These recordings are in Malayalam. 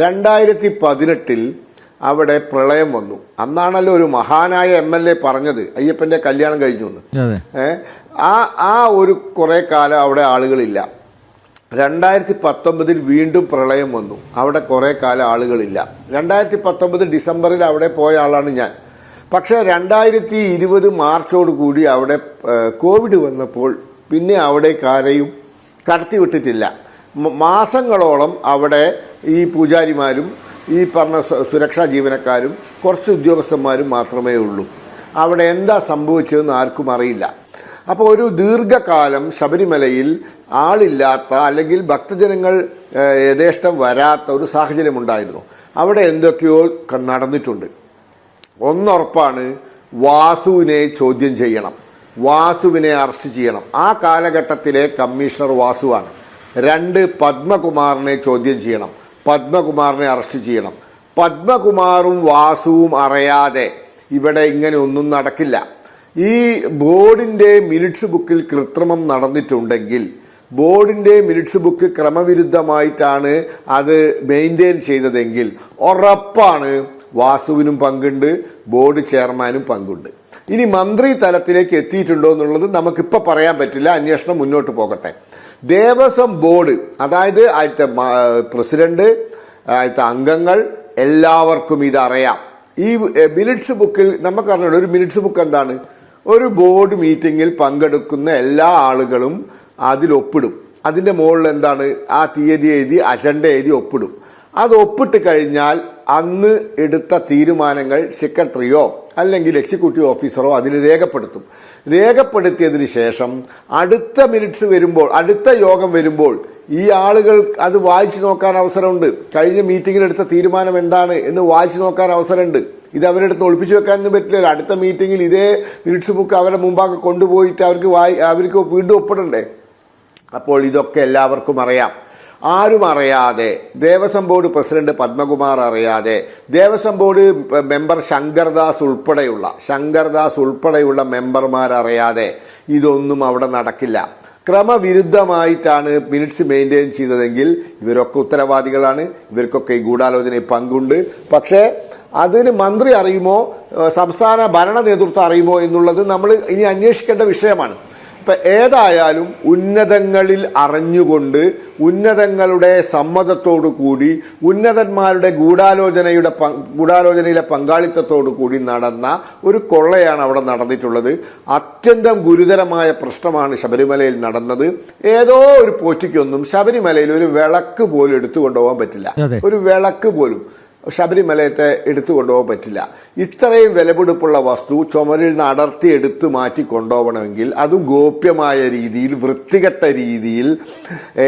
രണ്ടായിരത്തി പതിനെട്ടിൽ അവിടെ പ്രളയം വന്നു. അന്നാണല്ലോ ഒരു മഹാനായ എം എൽ എ പറഞ്ഞത് അയ്യപ്പന്റെ കല്യാണം കഴിഞ്ഞു എന്ന് ആ ആ ഒരു കുറേ കാലം അവിടെ ആളുകളില്ല. രണ്ടായിരത്തി പത്തൊമ്പതിൽ വീണ്ടും പ്രളയം വന്നു. അവിടെ കുറേ കാലം ആളുകളില്ല. രണ്ടായിരത്തി പത്തൊമ്പത് ഡിസംബറിൽ അവിടെ പോയ ആളാണ് ഞാൻ. പക്ഷേ രണ്ടായിരത്തി ഇരുപത് മാർച്ചോട് കൂടി അവിടെ കോവിഡ് വന്നപ്പോൾ പിന്നെ അവിടെ ആരെയും കടത്തിവിട്ടിട്ടില്ല. മാസങ്ങളോളം അവിടെ ഈ പൂജാരിമാരും ഈ പറഞ്ഞ സുരക്ഷാ ജീവനക്കാരും കുറച്ച് ഉദ്യോഗസ്ഥന്മാരും മാത്രമേ ഉള്ളൂ. അവിടെ എന്താ സംഭവിച്ചതെന്ന് ആർക്കും അറിയില്ല. അപ്പോൾ ഒരു ദീർഘകാലം ശബരിമലയിൽ ആളില്ലാത്ത അല്ലെങ്കിൽ ഭക്തജനങ്ങൾ യഥേഷ്ടം വരാത്ത ഒരു സാഹചര്യമുണ്ടായിരുന്നു അവിടെ എന്തൊക്കെയോ നടന്നിട്ടുണ്ട്. ഒന്നുറപ്പാണ് വാസുവിനെ ചോദ്യം ചെയ്യണം. വാസുവിനെ അറസ്റ്റ് ചെയ്യണം. ആ കാലഘട്ടത്തിലെ കമ്മീഷണർ വാസുവാണ്. രണ്ട് പത്മകുമാറിനെ ചോദ്യം ചെയ്യണം. പത്മകുമാറിനെ അറസ്റ്റ് ചെയ്യണം. പത്മകുമാറും വാസുവും അറിയാതെ ഇവിടെ ഇങ്ങനെ ഒന്നും നടക്കില്ല. ഈ ബോർഡിന്റെ മിനിറ്റ്സ് ബുക്കിൽ കൃത്രിമം നടന്നിട്ടുണ്ടെങ്കിൽ ബോർഡിന്റെ മിനിറ്റ്സ് ബുക്ക് ക്രമവിരുദ്ധമായിട്ടാണ് അത് മെയിന്റെയിൻ ചെയ്തതെങ്കിൽ ഉറപ്പാണ് വാസുവിനും പങ്കുണ്ട് ബോർഡ് ചെയർമാനും പങ്കുണ്ട്. ഇനി മന്ത്രി തലത്തിലേക്ക് എത്തിയിട്ടുണ്ടോ എന്നുള്ളത് നമുക്കിപ്പോൾ പറയാൻ പറ്റില്ല അന്വേഷണം മുന്നോട്ട് പോകട്ടെ. ദേവസ്വം ബോർഡ് അതായത് അതിലത്തെ പ്രസിഡന്റ് അതിലത്തെ അംഗങ്ങൾ എല്ലാവർക്കും ഇതറിയാം. ഈ മിനിറ്റ്സ് ബുക്കിൽ നമുക്കറിഞ്ഞൂടെ ഒരു മിനിറ്റ്സ് ബുക്ക് എന്താണ്? ഒരു ബോർഡ് മീറ്റിങ്ങിൽ പങ്കെടുക്കുന്ന എല്ലാ ആളുകളും അതിൽ ഒപ്പിടും. അതിന്റെ മുകളിൽ എന്താണ്? ആ തീയതി എഴുതി അജണ്ട എഴുതി ഒപ്പിടും. അത് ഒപ്പിട്ട് കഴിഞ്ഞാൽ അന്ന് എടുത്ത തീരുമാനങ്ങൾ സെക്രട്ടറിയോ അല്ലെങ്കിൽ എക്സിക്യൂട്ടീവ് ഓഫീസറോ അതിൽ രേഖപ്പെടുത്തും. രേഖപ്പെടുത്തിയതിന് ശേഷം അടുത്ത മിനിറ്റ്സ് വരുമ്പോൾ അടുത്ത യോഗം വരുമ്പോൾ ഈ ആളുകൾ അത് വായിച്ചു നോക്കാൻ അവസരമുണ്ട്. കഴിഞ്ഞ മീറ്റിങ്ങിലെടുത്ത തീരുമാനം എന്താണ് എന്ന് വായിച്ചു നോക്കാൻ അവസരമുണ്ട്. ഇത് അവരുടെ അടുത്ത് ഒളിപ്പിച്ചു വെക്കാനൊന്നും പറ്റില്ല. അടുത്ത മീറ്റിങ്ങിൽ ഇതേ മിനിറ്റ്സ് ബുക്ക് അവരുടെ മുമ്പാകെ കൊണ്ടുപോയിട്ട് അവർക്ക് വായി അവർക്ക് വീണ്ടും ഒപ്പിടണ്ടേ? അപ്പോൾ ഇതൊക്കെ എല്ലാവർക്കും അറിയാം. ആരും അറിയാതെ ദേവസ്വം ബോർഡ് പ്രസിഡന്റ് പത്മകുമാർ അറിയാതെ ദേവസ്വം ബോർഡ് മെമ്പർ ശങ്കർദാസ് ഉൾപ്പെടെയുള്ള ശങ്കർദാസ് ഉൾപ്പെടെയുള്ള മെമ്പർമാർ അറിയാതെ ഇതൊന്നും അവിടെ നടക്കില്ല. ക്രമവിരുദ്ധമായിട്ടാണ് മിനിറ്റ്സ് മെയിന്റെയിൻ ചെയ്തതെങ്കിൽ ഇവരൊക്കെ ഉത്തരവാദികളാണ് ഇവർക്കൊക്കെ ഈ ഗൂഢാലോചനയിൽ പങ്കുണ്ട്. പക്ഷേ അതിന് മന്ത്രി അറിയുമോ സംസ്ഥാന ഭരണ നേതൃത്വം അറിയുമോ എന്നുള്ളത് നമ്മൾ ഇനി അന്വേഷിക്കേണ്ട വിഷയമാണ്. ഇപ്പം ഏതായാലും ഉന്നതങ്ങളിൽ അറിഞ്ഞുകൊണ്ട് ഉന്നതങ്ങളുടെ സമ്മതത്തോടു കൂടി ഉന്നതന്മാരുടെ ഗൂഢാലോചനയുടെ ഗൂഢാലോചനയിലെ പങ്കാളിത്തത്തോടു കൂടി നടന്ന ഒരു കൊള്ളയാണ് അവിടെ നടന്നിട്ടുള്ളത്. അത്യന്തം ഗുരുതരമായ പ്രശ്നമാണ് ശബരിമലയിൽ നടന്നത്. ഏതോ ഒരു പോറ്റിക്കൊന്നും ശബരിമലയിൽ ഒരു വിളക്ക് പോലും എടുത്തു കൊണ്ടുപോകാൻ പറ്റില്ല ഒരു വിളക്ക് പോലും. ശബരിമലയത്തെ എടുത്തു കൊണ്ടുപോകാൻ പറ്റില്ല. ഇത്രയും വിലപിടിപ്പുള്ള വസ്തു ചുമരിൽ നിന്ന് അടർത്തി എടുത്ത് മാറ്റി കൊണ്ടുപോകണമെങ്കിൽ അതും ഗോപ്യമായ രീതിയിൽ വൃത്തികെട്ട രീതിയിൽ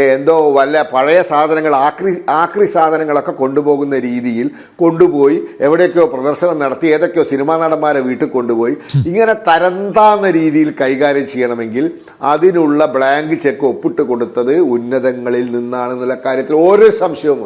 എന്തോ വല്ല പഴയ സാധനങ്ങൾ ആക്രി ആക്രി സാധനങ്ങളൊക്കെ കൊണ്ടുപോകുന്ന രീതിയിൽ കൊണ്ടുപോയി എവിടെയൊക്കെയോ പ്രദർശനം നടത്തി ഏതൊക്കെയോ സിനിമാ നടന്മാരെ വീട്ടിൽ കൊണ്ടുപോയി ഇങ്ങനെ തരംതാന്ന രീതിയിൽ കൈകാര്യം ചെയ്യണമെങ്കിൽ അതിനുള്ള ബ്ലാങ്ക് ചെക്ക് ഒപ്പിട്ട് കൊടുത്തത് ഉന്നതങ്ങളിൽ നിന്നാണെന്നുള്ള കാര്യത്തിൽ ഒരു സംശയവും